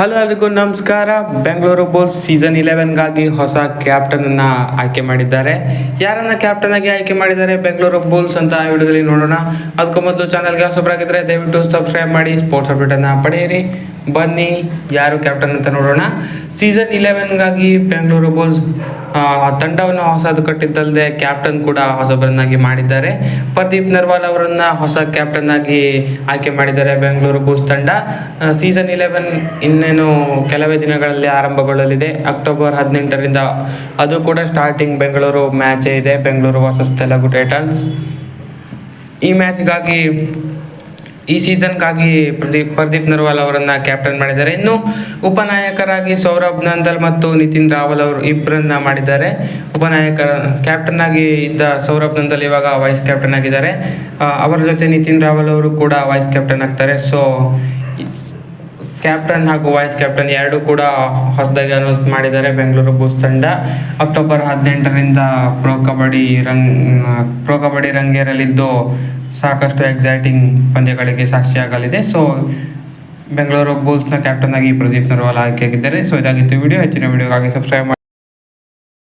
Hello ಎಲ್ಲರಿಗೂ ನಮಸ್ಕಾರ. Bengaluru bowls season ಇಲೆವೆನ್ಗಾಗಿ ಹೊಸ ಕ್ಯಾಪ್ಟನ್ ಅನ್ನ ಆಯ್ಕೆ ಮಾಡಿದ್ದಾರೆ. ಯಾರನ್ನ ಕ್ಯಾಪ್ಟನ್ ಆಗಿ ಆಯ್ಕೆ ಮಾಡಿದ್ದಾರೆ ಬೆಂಗಳೂರು ಬೋಲ್ಸ್ ಅಂತ ಆ ವಿಡಿಯೋದಲ್ಲಿ ನೋಡೋಣ. ಅದಕ್ಕೂ ಮೊದಲು ಚಾನಲ್ಗೆ ಆಗಿದ್ರೆ ದಯವಿಟ್ಟು ಸಬ್ಸ್ಕ್ರೈಬ್ ಮಾಡಿ ಸ್ಪೋರ್ಟ್ಸ್ ಅಪ್ಡೇಟ್ ಅನ್ನ ಪಡೆಯಿರಿ. ಬನ್ನಿ, ಯಾರು ಕ್ಯಾಪ್ಟನ್ ಅಂತ ನೋಡೋಣ. ಸೀಸನ್ ಇಲೆವೆನ್ಗಾಗಿ ಬೆಂಗಳೂರು ಬುಲ್ಸ್ ತಂಡವನ್ನು ಹೊಸದು ಕಟ್ಟಿದ್ದಲ್ಲದೆ ಕ್ಯಾಪ್ಟನ್ ಕೂಡ ಹೊಸಬರನ್ನಾಗಿ ಮಾಡಿದ್ದಾರೆ. ಪ್ರದೀಪ್ ನರ್ವಾಲ್ ಅವರನ್ನು ಹೊಸ ಕ್ಯಾಪ್ಟನ್ ಆಗಿ ಆಯ್ಕೆ ಮಾಡಿದ್ದಾರೆ ಬೆಂಗಳೂರು ಬುಲ್ಸ್ ತಂಡ. ಸೀಸನ್ ಇಲೆವೆನ್ ಇನ್ನೇನು ಕೆಲವೇ ದಿನಗಳಲ್ಲಿ ಆರಂಭಗೊಳ್ಳಲಿದೆ. ಅಕ್ಟೋಬರ್ ಹದಿನೆಂಟರಿಂದ ಅದು ಕೂಡ ಸ್ಟಾರ್ಟಿಂಗ್ ಬೆಂಗಳೂರು ಮ್ಯಾಚೇ ಇದೆ. ಬೆಂಗಳೂರು ವರ್ಸಸ್ ತೆಲುಗು ಟೈಟನ್ಸ್ ಈ ಮ್ಯಾಚ್ಗಾಗಿ ಈ ಸೀಸನ್ಗಾಗಿ ಪ್ರದೀಪ್ ಪ್ರದೀಪ್ ನರ್ವಾಲ್ ಅವರನ್ನ ಕ್ಯಾಪ್ಟನ್ ಮಾಡಿದ್ದಾರೆ. ಇನ್ನು ಉಪನಾಯಕರಾಗಿ ಸೌರಭ್ ನಂದಲ್ ಮತ್ತು ನಿತಿನ್ ರಾವಲ್ ಅವರು ಇಬ್ಬರನ್ನ ಮಾಡಿದ್ದಾರೆ. ಉಪನಾಯಕರ ಕ್ಯಾಪ್ಟನ್ ಆಗಿ ಇದ್ದ ಸೌರಭ್ ನಂದಲ್ ಇವಾಗ ವೈಸ್ ಕ್ಯಾಪ್ಟನ್ ಆಗಿದ್ದಾರೆ. ಅವರ ಜೊತೆ ನಿತಿನ್ ರಾವಲ್ ಅವರು ಕೂಡ ವೈಸ್ ಕ್ಯಾಪ್ಟನ್ ಆಗ್ತಾರೆ. ಸೊ ಕ್ಯಾಪ್ಟನ್ ಹಾಗೂ ವೈಸ್ ಕ್ಯಾಪ್ಟನ್ ಎರಡು ಕೂಡ ಹೊಸದಾಗಿ ಅನೌನ್ಸ್ ಮಾಡಿದ್ದಾರೆ ಬೆಂಗಳೂರು ಬೂಸ್ ತಂಡ. ಅಕ್ಟೋಬರ್ ಹದಿನೆಂಟರಿಂದ ಪ್ರೊ ಕಬಡ್ಡಿ ರಂಗ್ ಪ್ರೊ ಕಬಡ್ಡಿ ರಂಗೇರಲಿದ್ದು ಸಾಕಷ್ಟು ಎಕ್ಸೈಟಿಂಗ್ ಪಂದ್ಯಗಳಿಗೆ ಸಾಕ್ಷಿಯಾಗಲಿದೆ. ಸೊ ಬೆಂಗಳೂರು ಬೂಲ್ಸ್ನ ಕ್ಯಾಪ್ಟನ್ ಆಗಿ ಪ್ರದೀಪ್ ನರ್ವಾಲ್ ಆಯ್ಕೆಯಾಗಿದ್ದಾರೆ. ಸೊ ಇದಾಗಿತ್ತು ವಿಡಿಯೋ ಹೆಚ್ಚಿನ ವಿಡಿಯೋಗಾಗಿ ಸಬ್ಸ್ಕ್ರೈಬ್ ಮಾಡಿ.